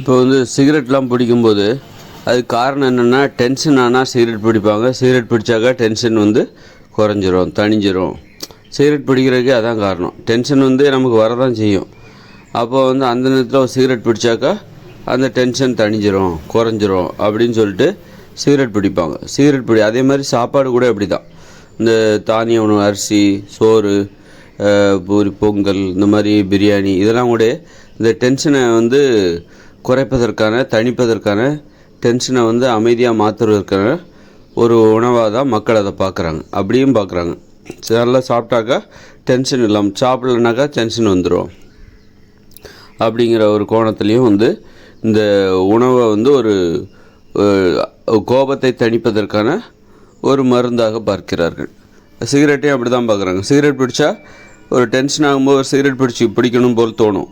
இப்போ வந்து சிகரெட்லாம் பிடிக்கும்போது அதுக்கு காரணம் என்னென்னா டென்ஷன் ஆனால் சிகரெட் பிடிப்பாங்க. சிகரெட் பிடிச்சாக்கா டென்ஷன் வந்து குறைஞ்சிரும் தணிஞ்சிரும். சிகரெட் பிடிக்கிறதுக்கே அதான் காரணம். டென்ஷன் வந்து நமக்கு வரதான் செய்யும். அப்போ வந்து அந்த நேரத்தில் ஒரு சிகரெட் பிடிச்சாக்கா அந்த டென்ஷன் தணிஞ்சிரும் குறைஞ்சிரும் அப்படின்னு சொல்லிட்டு சிகரெட் பிடிப்பாங்க. சிகரெட் பிடி அதே மாதிரி சாப்பாடு கூட அப்படி தான் இந்த தானிய உணவு அரிசி சோறு பூரி பொங்கல் இந்த மாதிரி பிரியாணி இதெல்லாம் கூட இந்த டென்ஷனை வந்து குறைப்பதற்கான தணிப்பதற்கான டென்ஷனை வந்து அமைதியாக மாற்றுவதற்கான ஒரு உணவாக தான் மக்கள் அதை பார்க்குறாங்க. அப்படியும் பார்க்குறாங்க. நல்லா சாப்பிட்டாக்கா டென்ஷன் இல்லாமல் சாப்பிட்லனாக்கா டென்ஷன் வந்துடும் அப்படிங்கிற ஒரு கோணத்துலேயும் வந்து இந்த உணவை வந்து ஒரு கோபத்தை தணிப்பதற்கான ஒரு மருந்தாக பார்க்கிறார்கள். சிகரெட்டையும் அப்படி தான் பார்க்குறாங்க. சிகரெட் பிடிச்சா ஒரு டென்ஷன் ஆகும்போது ஒரு சிகரெட் பிடிச்சி பிடிக்கணும் போல் தோணும்.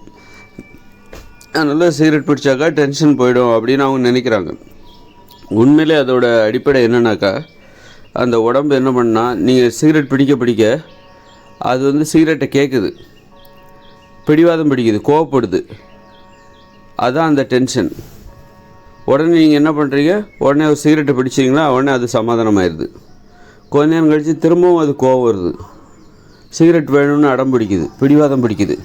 அதனால் சிகரெட் பிடிச்சாக்கா டென்ஷன் போயிடும் அப்படின்னு அவங்க நினைக்கிறாங்க. உண்மையிலே அதோட அடிப்படை என்னன்னாக்கா அந்த உடம்பு என்ன பண்ணால் நீங்கள் சிகரெட் பிடிக்க பிடிக்க அது வந்து சிகரெட்டை கேட்குது பிடிவாதம் பிடிக்குது கோவப்படுது. அதுதான் அந்த டென்ஷன். உடனே நீங்கள் என்ன பண்ணுறீங்க உடனே ஒரு சிகரெட்டை பிடிச்சிங்கன்னா உடனே அது சமாதானமாயிடுது கொஞ்ச நேரம் கழித்து திரும்பவும் அது கோவம் வருது. சிகரெட் வேணும்னு அடம் பிடிக்குது பிடிவாதம் பிடிக்குது.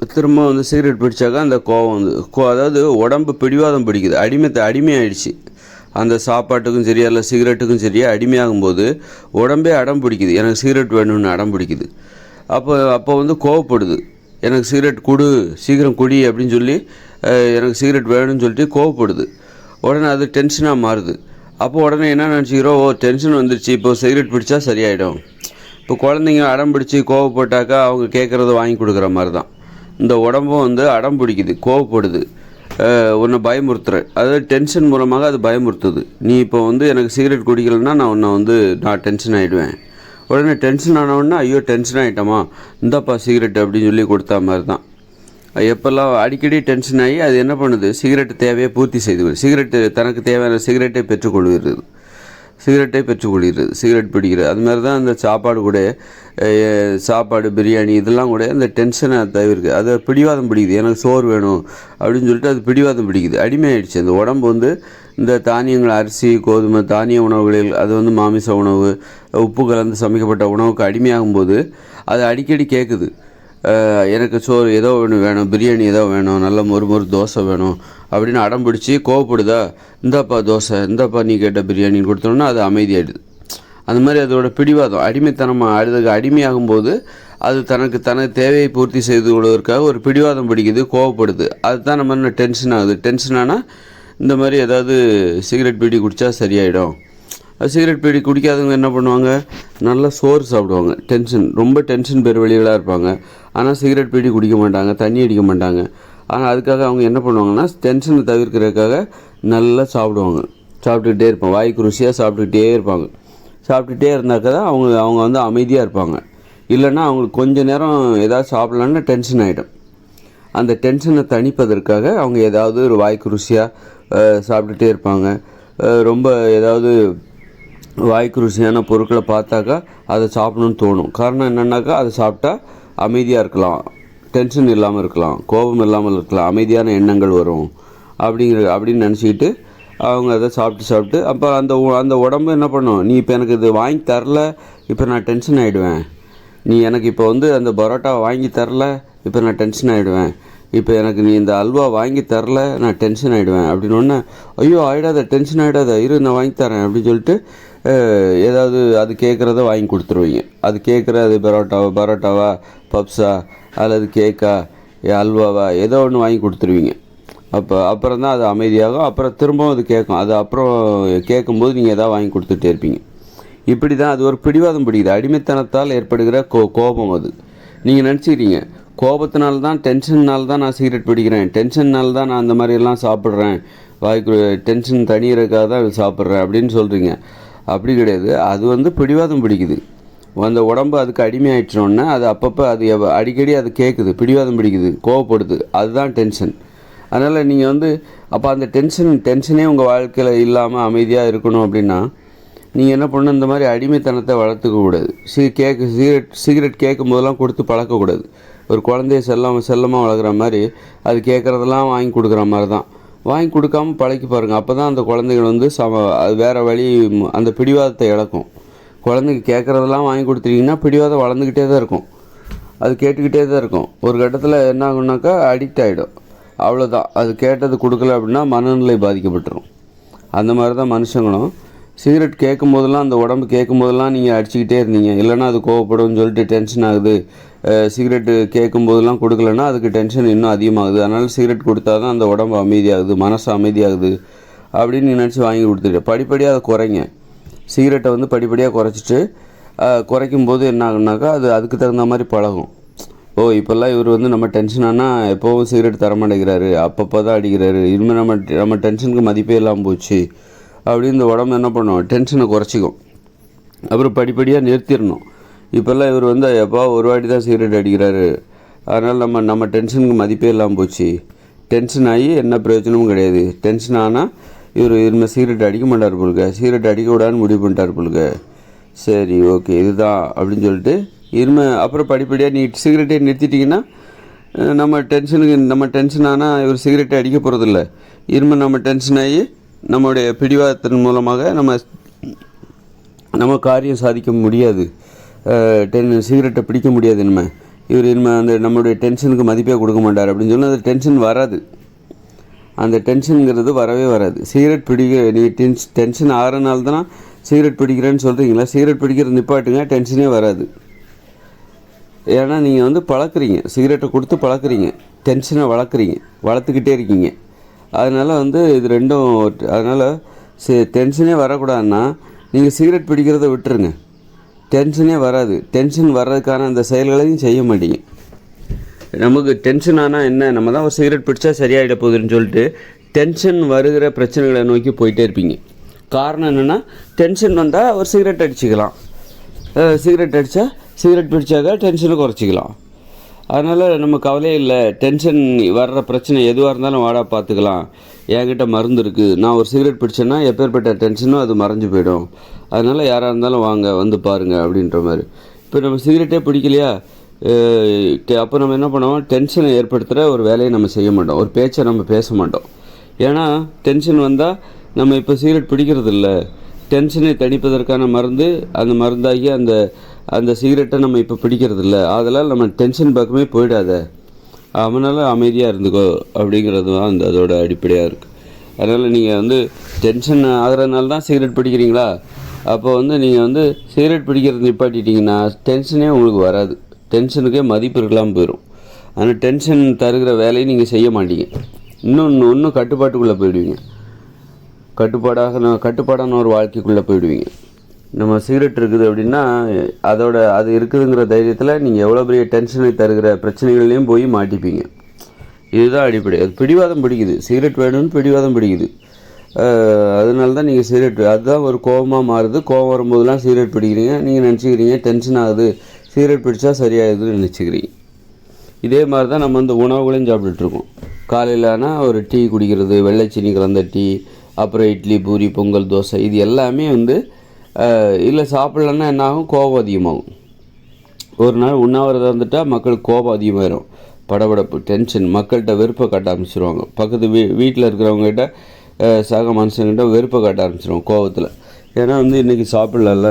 திரும்ப வந்து சிகரெட் பிடிச்சாக்கா அந்த கோவம் வந்து கோ அதாவது உடம்பு பிடிவாதம் பிடிக்குது. அடிமை அடிமையாயிடுச்சு. அந்த சாப்பாட்டுக்கும் சரி அல்ல சிகரெட்டுக்கும் சரி அடிமையாகும்போது உடம்பே அடம் பிடிக்குது. எனக்கு சிகரெட் வேணும்னு அடம் பிடிக்குது. அப்போ அப்போ வந்து கோவப்படுது. எனக்கு சிகரெட் கொடு சீக்கிரம் குடி அப்படின்னு சொல்லி எனக்கு சிகரெட் வேணும்னு சொல்லிட்டு கோவப்படுது. உடனே அது டென்ஷனாக மாறுது. அப்போ உடனே என்ன நினச்சிக்கிறோம் ஓ டென்ஷன் வந்துடுச்சு இப்போ சிகரெட் பிடிச்சா சரியாயிடும். இப்போ குழந்தைங்க அடம் பிடிச்சி கோவப்பட்டாக்கா அவங்க கேட்குறத வாங்கி கொடுக்குற மாதிரி தான். இந்த உடம்பும் வந்து அடம் பிடிக்குது கோவப்படுது. உன்னை பயமுறுத்துற அதாவது டென்ஷன் மூலமாக அது பயமுறுத்துது. நீ இப்போ வந்து எனக்கு சிகரெட் குடிக்கலைன்னா நான் உன்னை வந்து நான் டென்ஷன் ஆகிடுவேன் உடனே டென்ஷன் ஆனவுடனே ஐயோ டென்ஷன் ஆகிட்டோமா இந்தாப்பா சிகரெட் அப்படின்னு சொல்லி கொடுத்தா மாதிரி தான் எப்போல்லாம் அடிக்கடி டென்ஷன் ஆகி அது என்ன பண்ணுது? சிகரெட் தேவையை பூர்த்தி செய்து சிகரெட்டு தனக்கு தேவையான சிகரெட்டை பெற்றுக்கொள்கிறது. சிகரெட்டை பெற்றுக்கொள்கிறது சிகரெட் பிடிக்கிறது. அது மாதிரி தான் இந்த சாப்பாடு கூட சாப்பாடு பிரியாணி இதெல்லாம் கூட அந்த டென்ஷனை தவிர்க்கு அது பிடிவாதம் பிடிக்குது. எனக்கு சோறு வேணும் அப்படின்னு சொல்லிட்டு அது பிடிவாதம் பிடிக்குது. அடிமையாயிடுச்சு. அந்த உடம்பு வந்து இந்த தானியங்கள் அரிசி கோதுமை தானிய உணவுகளில் அது வந்து மாமிச உணவு உப்பு கலந்து சமைக்கப்பட்ட உணவுக்கு அடிமையாகும்போது அது அடிக்கடி கேட்குது எனக்கு சோறு ஏதோ ஒன்று வேணும் பிரியாணி ஏதோ வேணும் நல்ல மொறு மொறு தோசை வேணும் அப்படின்னு அடம் பிடிச்சி கோவப்படுதா? இந்தாப்பா தோசை இந்தாப்பா நீ கேட்ட பிரியாணின்னு கொடுத்தோன்னா அது அமைதியாயிடுது. அந்த மாதிரி அதோட பிடிவாதம் அடிமைத்தனமாக அதுக்கு அடிமையாகும்போது அது தனக்கு தனது தேவையை பூர்த்தி செய்து கொள்வதற்காக ஒரு பிடிவாதம் பிடிக்குது கோவப்படுது. அதுதான் நம்ம என்ன டென்ஷன் ஆகுது? டென்ஷன் ஆனால் இந்த மாதிரி ஏதாவது சிகரெட் பீடி குடித்தா சரியாயிடும். சிகரெட் பீடி குடிக்காதவங்க என்ன பண்ணுவாங்க? நல்லா சோறு சாப்பிடுவாங்க. டென்ஷன் ரொம்ப டென்ஷன் பெருவழிகளாக இருப்பாங்க. ஆனால் சிகரெட் பீடி குடிக்க மாட்டாங்க தண்ணி அடிக்க மாட்டாங்க. ஆனால் அதுக்காக அவங்க என்ன பண்ணுவாங்கன்னா டென்ஷனை தவிர்க்கிறதுக்காக நல்லா சாப்பிடுவாங்க. சாப்பிட்டுக்கிட்டே இருப்பாங்க. வாய்க்கு ருசியாக சாப்பிட்டுக்கிட்டே இருப்பாங்க. சாப்பிட்டுட்டே இருந்தாக்க தான் அவங்க அவங்க வந்து அமைதியாக இருப்பாங்க. இல்லைன்னா அவங்களுக்கு கொஞ்சம் நேரம் ஏதாவது சாப்பிட்லான்னா டென்ஷன் ஆகிடும் அந்த டென்ஷனை தணிப்பதற்காக அவங்க ஏதாவது ஒரு வாய்க்கு ருசியாக சாப்பிட்டுட்டே இருப்பாங்க. ரொம்ப ஏதாவது வாய்க்கு ருசியான பொருட்களை பார்த்தாக்கா அதை சாப்பிடணும்னு தோணும். காரணம் என்னென்னாக்கா அதை சாப்பிட்டா அமைதியாக இருக்கலாம். டென்ஷன் இல்லாமல் இருக்கலாம் கோபம் இல்லாமல் இருக்கலாம் அமைதியான எண்ணங்கள் வரும். அப்படிங்கிற அப்படின்னு நினச்சிக்கிட்டு அவங்க அதை சாப்பிட்டு சாப்பிட்டு அப்போ அந்த உ- அந்த உடம்பு என்ன பண்ணும்? நீ இப்போ எனக்கு இது வாங்கி தரல இப்போ நான் டென்ஷன் ஆகிடுவேன் நீ எனக்கு இப்போ வந்து அந்த பரோட்டா வாங்கி தரல இப்போ நான் டென்ஷன் ஆகிடுவேன் இப்போ எனக்கு நீ இந்த அல்வா வாங்கி தரல நான் டென்ஷன் ஆகிடுவேன் அப்படின்னு ஒன்று ஐயோ ஆகிடாத டென்ஷன் ஆகிடாத இரு நான் வாங்கி தரேன். அப்படின்னு சொல்லிட்டு ஏதாவது அது கேட்குறத வாங்கி கொடுத்துருவீங்க. அது கேட்குற அது பரோட்டாவா பரோட்டாவா பப்ஸா அல்லது கேக்கா ஏ, அல்வாவா ஏதோ ஒன்று வாங்கி கொடுத்துருவீங்க. அப்போ அப்புறம் தான் அது அமைதியாகும். அப்புறம் திரும்பவும் அது கேட்கும் அது அப்புறம் கேட்கும்போது நீங்கள் எதாவது வாங்கி கொடுத்துட்டே இருப்பீங்க. இப்படி தான் அது ஒரு பிடிவாதம் பிடிக்குது. அடிமைத்தனத்தால் ஏற்படுகிற கோ கோபம் அது. நீங்கள் நினச்சிக்கிறீங்க கோபத்தினால தான் டென்ஷன்னால் தான் நான் சிகரெட் பிடிக்கிறேன். டென்ஷன்னால் தான் நான் அந்த மாதிரியெல்லாம் சாப்பிட்றேன். வாய்க்கு டென்ஷன் தனியிறக்காக தான் சாப்பிட்றேன் அப்படின்னு சொல்கிறீங்க அப்படி கிடையாது. அது வந்து பிடிவாதம் பிடிக்குது. அந்த உடம்பு அதுக்கு அடிமையாயிடுச்சோன்னே அது அப்பப்போ அது அடிக்கடி அது கேட்குது பிடிவாதம் பிடிக்குது கோவப்படுது. அதுதான் டென்ஷன் அதனால் நீங்கள் வந்து அப்போ அந்த டென்ஷன் டென்ஷனே உங்கள் வாழ்க்கையில் இல்லாமல் அமைதியாக இருக்கணும் அப்படின்னா நீங்கள் என்ன பண்ணணும்? இந்த மாதிரி அடிமைத்தனத்தை வளர்த்துக்க கூடாது. கேக்கு சிகரெட் சிகரெட் கேட்கும் போதெல்லாம் கொடுத்து பழக்கக்கூடாது ஒரு குழந்தைய செல்லம் செல்லமாக வளர்க்குற மாதிரி அது கேட்குறதெல்லாம் வாங்கி கொடுக்குற மாதிரி தான். வாங்கி கொடுக்காம பழக்கி பாருங்கள் அப்போ தான் அந்த குழந்தைகள் வந்து சம அது வேறு வழி அந்த பிடிவாதத்தை இழக்கும். குழந்தைக்கு கேட்குறதெல்லாம் வாங்கி கொடுத்துட்டீங்கன்னா பிடிவாதம் வளர்ந்துக்கிட்டே தான் இருக்கும். அது கேட்டுக்கிட்டே தான் இருக்கும். ஒரு கட்டத்தில் என்ன ஆகுனாக்கா அடிக்ட் ஆகிடும் அவ்வளோதான் அது கேட்டது கொடுக்கல அப்படின்னா மனநிலை பாதிக்கப்பட்டுரும். அந்த மாதிரி தான் மனுஷங்களும். சிகரெட் கேட்கும் போதெல்லாம் அந்த உடம்பு கேட்கும் போதெல்லாம் நீங்கள் அடிச்சுக்கிட்டே இருந்தீங்க. இல்லைன்னா அது கோவப்படும்னு சொல்லிட்டு டென்ஷன் ஆகுது. சிகரெட்டு கேட்கும் போதெல்லாம் கொடுக்கலன்னா அதுக்கு டென்ஷன் இன்னும் அதிகமாகுது. அதனால் சிகரெட் கொடுத்தா தான் அந்த உடம்பு அமைதியாகுது மனசு அமைதியாகுது அப்படின்னு நினச்சி வாங்கி கொடுத்துட்டு. படிப்படியாக அதை குறைங்க. சிகரெட்டை வந்து படிப்படியாக குறைச்சிட்டு குறைக்கும் போது என்ன ஆகுனாக்கா அது அதுக்கு தகுந்த மாதிரி பழகும். ஓ இப்போல்லாம் இவர் வந்து நம்ம டென்ஷன் ஆனால் எப்போவும் சிகரெட் தர மாட்டேங்கிறாரு அப்பப்போ தான் அடிக்கிறாரு. இனிமேல் நம்ம நம்ம டென்ஷனுக்கு மதிப்பே இல்லாமல் போச்சு. அப்படின்னு இந்த உடம்பு என்ன பண்ணும்? டென்ஷனை குறைச்சிக்கும். அப்புறம் படிப்படியாக நிறுத்திடணும். இப்போல்லாம் இவர் வந்து எப்போ ஒரு வாட்டி தான் சிகரெட் அடிக்கிறாரு. அதனால் நம்ம நம்ம டென்ஷனுக்கு மதிப்பே இல்லாமல் போச்சு. டென்ஷன் ஆகி என்ன பிரயோஜனமும் கிடையாது. டென்ஷன் ஆனால் இவர் இனிமேல் சிகரெட் அடிக்க மாட்டார் போலுங்க. சிகரெட் அடிக்க விடான்னு முடிவு பண்ணிட்டார் போலுங்க. சரி ஓகே இதுதான் அப்படின்னு சொல்லிட்டு இனிமேல் அப்புறம் படிப்படியாக நீ சிகரெட்டே நிறுத்திட்டிங்கன்னா நம்ம டென்ஷனுக்கு நம்ம டென்ஷன் ஆனால் இவர் சிகரெட்டை அடிக்க போகிறதில்ல இனிமேல் நம்ம டென்ஷன் ஆகி நம்முடைய பிடிவாதத்தின் மூலமாக நம்ம நம்ம காரியம் சாதிக்க முடியாது. டென் சிகரெட்டை பிடிக்க முடியாது இனிமேல் இவர் இனிமேல் அந்த நம்மளுடைய டென்ஷனுக்கு மதிப்பே கொடுக்க மாட்டார் அப்படின்னு சொன்னால் அந்த டென்ஷன் வராது. அந்த டென்ஷனுங்கிறது வரவே வராது. சிகரெட் பிடிக்க நீ டென்ஸ் டென்ஷன் ஆறுனால தானே சிகரெட் பிடிக்கிறேன்னு சொல்கிறீங்களா சிகரெட் பிடிக்கிறது நிப்பாட்டுங்க டென்ஷனே வராது. ஏன்னா நீங்கள் வந்து பழக்கிறீங்க. சிகரெட்டை கொடுத்து பழக்கிறீங்க. டென்ஷனை வளர்க்குறீங்க. வளர்த்துக்கிட்டே இருக்கீங்க. அதனால் வந்து இது ரெண்டும் அதனால் சி டென்ஷனே வரக்கூடாதுன்னா நீங்கள் சிகரெட் பிடிக்கிறத விட்டுருங்க. டென்ஷனே வராது. டென்ஷன் வர்றதுக்கான அந்த செயல்களையும் செய்ய மாட்டீங்க. நமக்கு டென்ஷன் ஆனால் என்ன? நம்ம தான் ஒரு சிகரெட் பிடிச்சா சரியாயிட போகுதுன்னு சொல்லிட்டு டென்ஷன் வருகிற பிரச்சனைகளை நோக்கி போயிட்டே இருப்பீங்க. காரணம் என்னென்னா டென்ஷன் வந்தால் ஒரு சிகரெட் அடிச்சுக்கலாம். சிகரெட் அடித்தா சிகரெட் பிடிச்சாக்கா டென்ஷனை குறைச்சிக்கலாம். அதனால் நம்ம கவலையே இல்லை. டென்ஷன் வர்ற பிரச்சனை எதுவாக இருந்தாலும் வாடா பார்த்துக்கலாம். என்கிட்ட மருந்து இருக்குது நான் ஒரு சிகரெட் பிடிச்சேன்னா எப்பேற்பட்ட டென்ஷனும் அது மறைஞ்சு போயிடும். அதனால் யாராக இருந்தாலும் வாங்க வந்து பாருங்கள் அப்படின்ற மாதிரி. இப்போ நம்ம சிகரெட்டே பிடிக்கலையா? அப்போ நம்ம என்ன பண்ணுவோம்? டென்ஷனை ஏற்படுத்துகிற ஒரு வேலையை நம்ம செய்ய மாட்டோம். ஒரு பேச்சை நம்ம பேச மாட்டோம். ஏன்னா டென்ஷன் வந்தால் நம்ம இப்போ சிகரெட் பிடிக்கிறது இல்லை. டென்ஷனை தணிப்பதற்கான மருந்து அந்த மருந்தாகி அந்த அந்த சிகரெட்டை நம்ம இப்போ பிடிக்கிறது இல்லை. அதனால் நம்ம டென்ஷன் பக்கமே போயிடாத. அவனால் அமைதியாக இருந்துக்கோ அப்படிங்கிறது தான் அந்த அதோட அடிப்படையாக இருக்குது அதனால் நீங்கள் வந்து டென்ஷன் ஆகிறதுனால தான் சிகரெட் பிடிக்கிறீங்களா? அப்போ வந்து நீங்கள் வந்து சிகரெட் பிடிக்கிறது நிப்பாட்டிட்டீங்கன்னா டென்ஷனே உங்களுக்கு வராது. டென்ஷனுக்கே மதிப்பு இருக்கலாம் போயிடும் ஆனால் டென்ஷன் தருகிற வேலையை நீங்கள் செய்ய மாட்டீங்க. இன்னும் இன்னும் கட்டுப்பாட்டுக்குள்ளே போயிடுவீங்க. கட்டுப்பாடாக நான் கட்டுப்பாடான ஒரு வாழ்க்கைக்குள்ளே போயிடுவீங்க. நம்ம சிகரெட் இருக்குது அப்படின்னா அதோட அது இருக்குதுங்கிற தைரியத்தில் நீங்கள் எவ்வளோ பெரிய டென்ஷனை தருகிற பிரச்சனைகள்லையும் போய் மாட்டிப்பீங்க. இதுதான் அடிப்படை. அது பிடிவாதம் பிடிக்குது. சிகரெட் வேணும்னு பிடிவாதம் பிடிக்குது. அதனால தான் நீங்கள் சிகரெட் அதுதான் ஒரு கோபமாக மாறுது. கோபம் வரும்போதெல்லாம் சிகரெட் பிடிக்கிறீங்க. நீங்கள் நினச்சிக்கிறீங்க டென்ஷன் ஆகுது. சிகரெட் பிடிச்சா சரியாகுதுன்னு நினச்சிக்கிறீங்க. இதே மாதிரி தான் நம்ம வந்து உணவுகளையும் சாப்பிட்டுட்ருக்கோம் காலையில் ஆனால் ஒரு டீ குடிக்கிறது வெள்ளை சீனி கலந்த டீ அப்புறம் இட்லி பூரி பொங்கல் தோசை இது எல்லாமே வந்து இல்லை சாப்பிட்லன்னா என்ன ஆகும்? கோபம் அதிகமாகும். ஒரு நாள் உண்ணாவிரதம் இருந்துட்டால் மக்களுக்கு கோபம் அதிகமாயிரும். படபடப்பு டென்ஷன் மக்கள்கிட்ட வெறுப்பை காட்ட ஆரம்பிச்சிருவாங்க. பக்கத்து வீ வீட்டில் இருக்கிறவங்ககிட்ட சக மனுஷங்கிட்ட வெறுப்பை காட்ட ஆரம்பிச்சிருவாங்க கோபத்தில் ஏன்னா வந்து இன்றைக்கி சாப்பிட்லல்ல.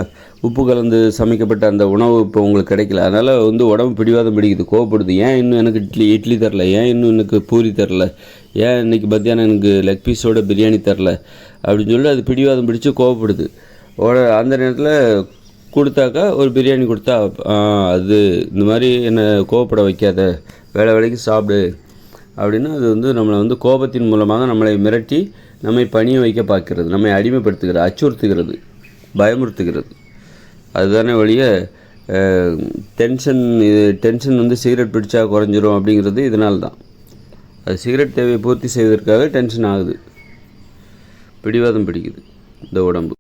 உப்பு கலந்து சமைக்கப்பட்ட அந்த உணவு இப்போ உங்களுக்கு கிடைக்கல. அதனால் வந்து உடம்பு பிடிவாதம் பிடிக்குது கோவப்படுது. ஏன் இன்னும் எனக்கு இட்லி இட்லி தரல? ஏன் இன்னும் எனக்கு பூரி தரல? ஏன் இன்றைக்கி மத்தியானம் எனக்கு லெக் பீஸோட பிரியாணி தரல? அப்படின்னு சொல்லி அது பிடிவாதம் பிடிச்சு கோவப்படுது. அந்த நேரத்தில் கொடுத்தாக்கா ஒரு பிரியாணி கொடுத்தா அது இந்த மாதிரி என்னை கோவப்பட வைக்காத வேலை வேலைக்கு சாப்பிடு அப்படின்னு அது வந்து நம்மளை வந்து கோபத்தின் மூலமாக நம்மளை மிரட்டி நம்மை பணிய வைக்க பார்க்கிறது நம்மை அடிமைப்படுத்துகிறது அச்சுறுத்துகிறது பயமுறுத்துகிறது. அதுதானே வழிய டென்ஷன் இது டென்ஷன் வந்து சிகரெட் பிடிச்சா குறைஞ்சிரும் அப்படிங்கிறது இதனால் தான் அது சிகரெட் தேவையை பூர்த்தி செய்வதற்காக டென்ஷன் ஆகுது. பிடிவாதம் பிடிக்குது இந்த உடம்பு.